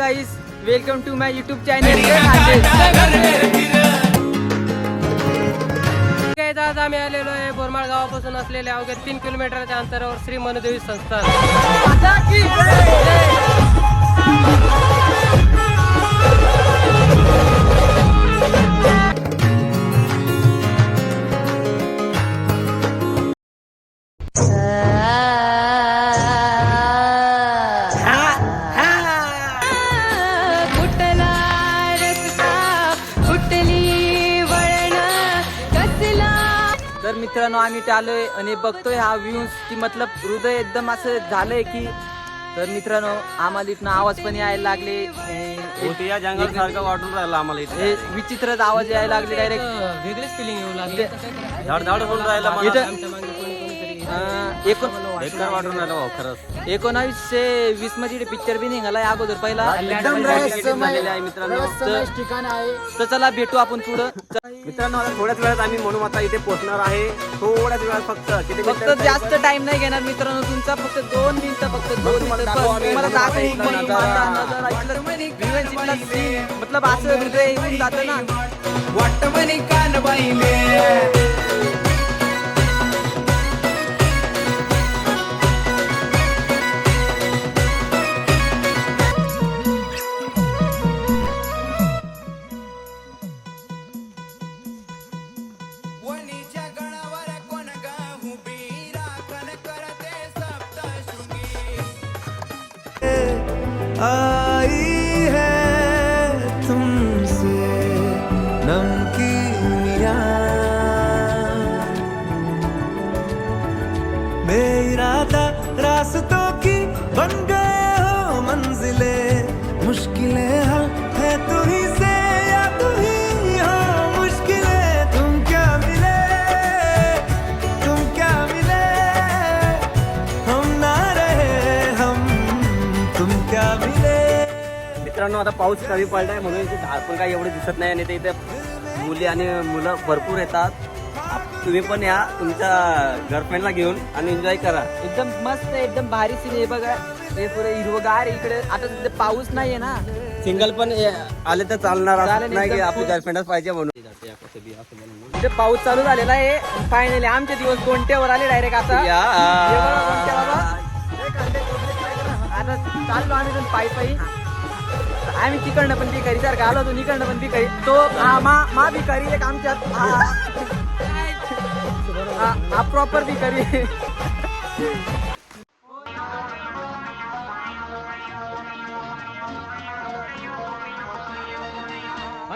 Hi welcome to my YouTube channel आज आम्ही आलेलो आहे बोरमाळ गावापासून असलेल्या अवघ्या तीन किलोमीटरच्या अंतरावर श्री मनुदेवी संस्थान। तर मित्रांनो आम्ही इथे आलोय आणि बघतोय हा व्ह्यूज की मतलब हृदय एकदम असं झालंय की तर मित्रांनो आम्हाला इथनं आवाज पण यायला लागले. या जंगल सारखं वाटून राहिलं आम्हाला इथे. हे विचित्रच आवाज यायला लागले डायरेक्ट वेगळीच फिलिंग येऊ लागली. झाड झाड होऊन राहिलं मला इथं- आमच्या मागे कोणी कोणीतरी एकूण बेकार वाटून राहिलं भाऊ खरंच? एकोणावीसशे वीसमध्ये पिक्चर बी निघालाय अगोदर पहिला. झालेले आहे मित्रांनो. तर चला भेटू आपण पुढं. मित्रांनो आता थोड्याच वेळात आम्ही म्हणून आता इथे पोहोचणार आहे. थोड्याच वेळात फक्त किती फक्त मिनिटं? जास्त टाइम नाही घेणार मित्रांनो तुमचा. फक्त दोन मिनिटं फक्त दोन मिनिटं. बस. तुम्हाला दाखवू. नजारा. नजारा, viewers, scene. मतलब असं हृदय येऊन जातं ना. वणीच्या आई है तुमसे नमकीनिया। बेरादा रास्तों की बन गए हो मंजिले। मुश्किलें हल है तू मित्रांनो आता पाऊस कमी पडलाय म्हणून इथे झाड पण काही एवढे दिसत नाही आणि ते इथे मुली आणि मुलं भरपूर येतात. तुम्ही पण या तुमच्या गर्लफ्रेंडला घेऊन आणि एन्जॉय करा. एकदम मस्त एकदम भारी सीन आहे बघा. हे पुरे हिरवगार इकडे. आता तिथे पाऊस नाहीये ना. सिंगल पण आले तर चालणार चालेल, नाही की एकदम आपली full. गर्लफ्रेंडच पाहिजे म्हणून. इथे पाऊस चालू झालेला आहे. फायनली आमचे दिवस कोणत्यावर आले डायरेक्ट आता. या. आता चाललो आम्ही पण पायी पायी आम्ही तिकडनं पण भिकारी सारखं आलो होतो इकडनं पण भिकारी. तो मा भिकारी एक आमच्यात हा प्रॉपर भिकारी.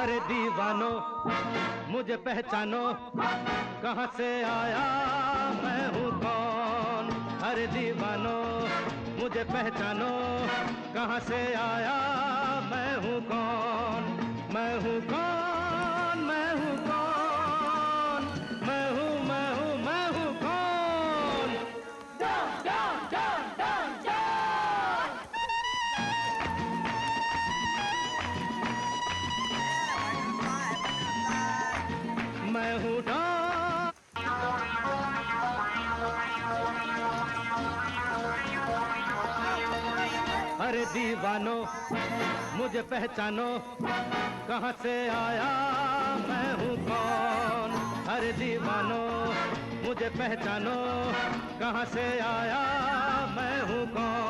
अरे दीवानो, मुझे पहचानो, कहाँ से आया, मैं हूँ कौन? अरे दीवानो मुझे पहचानो कहाँ से आया मैं हूँ कौन? मैं हूँ कौन? मैं हूँ कौन? मैं हूँ मैं हूँ मैं हूँ कौन? मैं हूँ डॉन दीवानो, मुझे पहचानो, कहाँ से आया, मैं हूँ कौन? अरे दीवानो, मुझे पहचानो, कहाँ से आया, मैं हूँ कौन?